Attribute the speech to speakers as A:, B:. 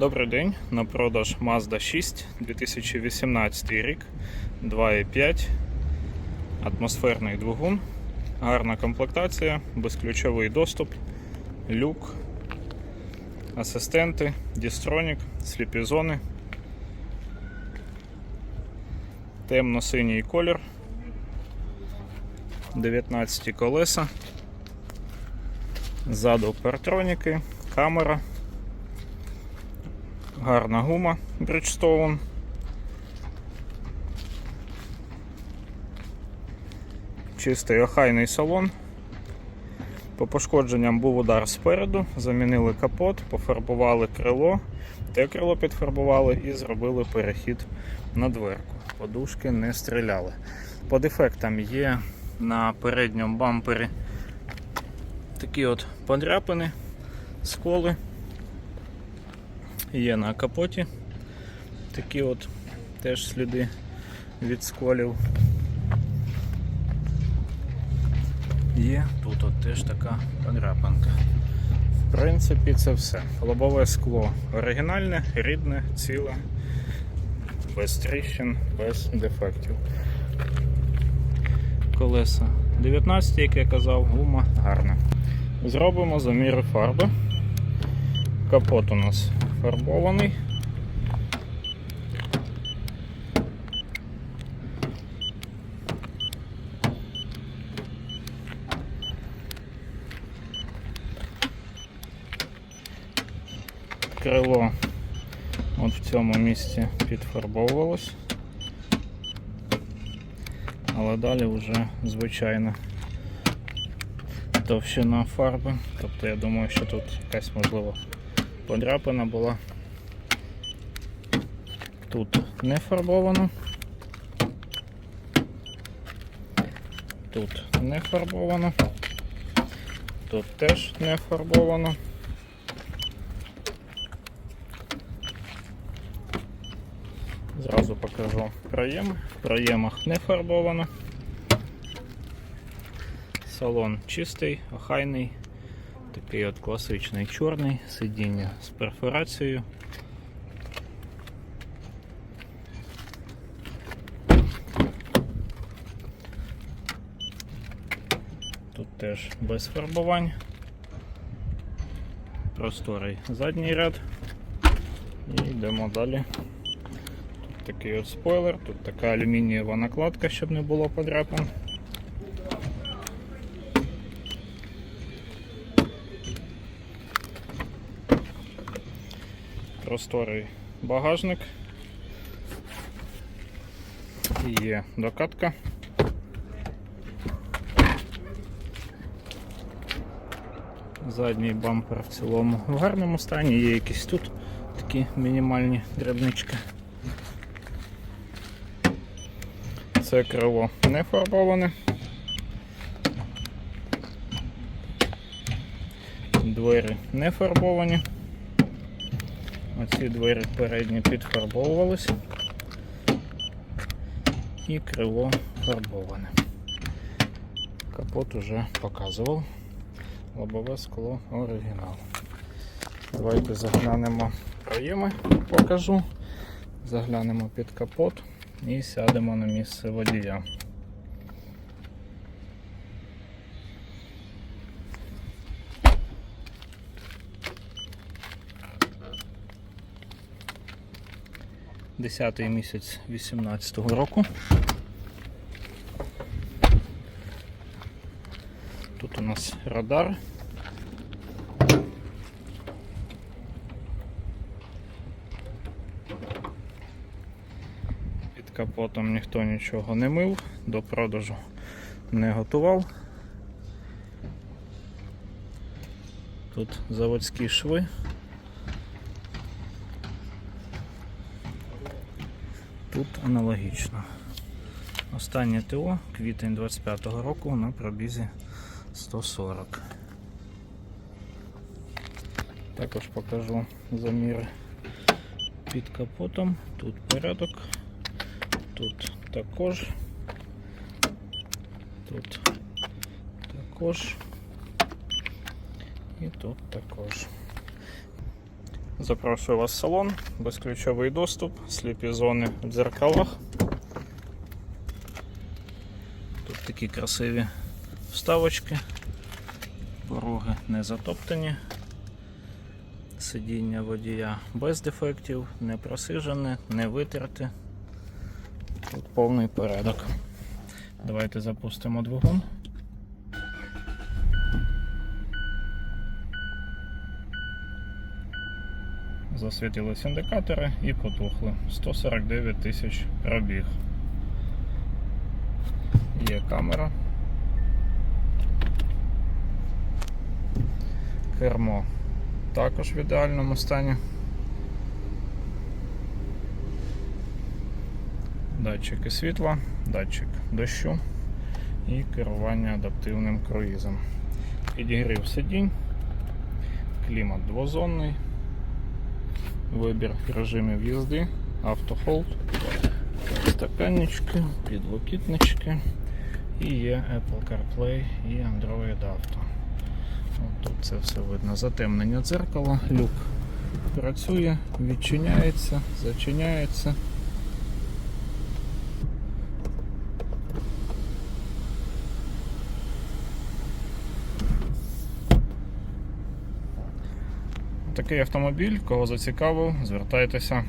A: Добрий день. На продаж Mazda 6 2018 рік 2.5. Атмосферний двигун. Гарна комплектація, безключовий доступ, люк, асистенти, дістронік, сліпі зони. Темно-синій колір. 19 колеса. Ззаду партроніки, камера. Гарна гума Bridgestone. Чистий охайний салон. По пошкодженням був удар спереду, замінили капот, пофарбували крило, те крило підфарбували і зробили перехід на дверку. Подушки не стріляли. По дефектам є на передньому бампері такі от подряпини, сколи. Є на капоті такі от теж сліди від сколів. Є тут от теж така подряпинка. В принципі, це все. Лобове скло оригінальне, рідне, ціле, без тріщин, без дефектів. Колеса 19, як я казав, гума гарна. Зробимо заміри фарби. Капот у нас фарбований. Крило от в цьому місці підфарбовувалось, але далі вже звичайно товщина фарби. Тобто я думаю, що тут якась можливо подряпина була. Тут не фарбовано. Тут не фарбовано. Тут теж не фарбовано. Зразу покажу проєм. В проємах не фарбовано. Салон чистий, охайний, такий от класичний чорний, сидіння з перфорацією. Тут теж без фарбувань. Просторий задній ряд. І йдемо далі. Тут такий от спойлер, тут така алюмінієва накладка, щоб не було подряпин. Просторий багажник. Є докатка. Задній бампер в цілому в гарному стані, є якісь тут такі мінімальні дрібнички. Це крило не фарбоване. Двері не фарбовані. Оці двері передні підфарбовувались і крило фарбоване. Капот уже показував. Лобове скло оригінал. Давайте заглянемо проєми, покажу. Заглянемо під капот і сядемо на місце водія. Десятий місяць 18-го року. Тут у нас радар. Під капотом ніхто нічого не мив, до продажу не готував. Тут заводські шви. Тут аналогічно. Останнє ТО, квітень 25-го року на пробізі 140. Також покажу заміри під капотом. Тут порядок, тут також, тут також і тут також. Запрошую вас в салон, безключовий доступ, сліпі зони в дзеркалах. Тут такі красиві вставочки, пороги не затоптані, сидіння водія без дефектів, не просижене, не витерте. Тут повний порядок. Давайте запустимо двигун. Засвітились індикатори і потухли. 149 тисяч пробіг. Є камера. Кермо також в ідеальному стані. Датчики світла, датчик дощу і керування адаптивним круїзом. Підігрів сидінь, клімат двозонний, вибір режимів їзди, автохолд, стаканнички, підлокітнички і є Apple CarPlay і Android Auto. От Тут це все видно. Затемнення дзеркала, люк працює, відчиняється, зачиняється. Такий автомобіль, кого зацікавив, звертайтеся.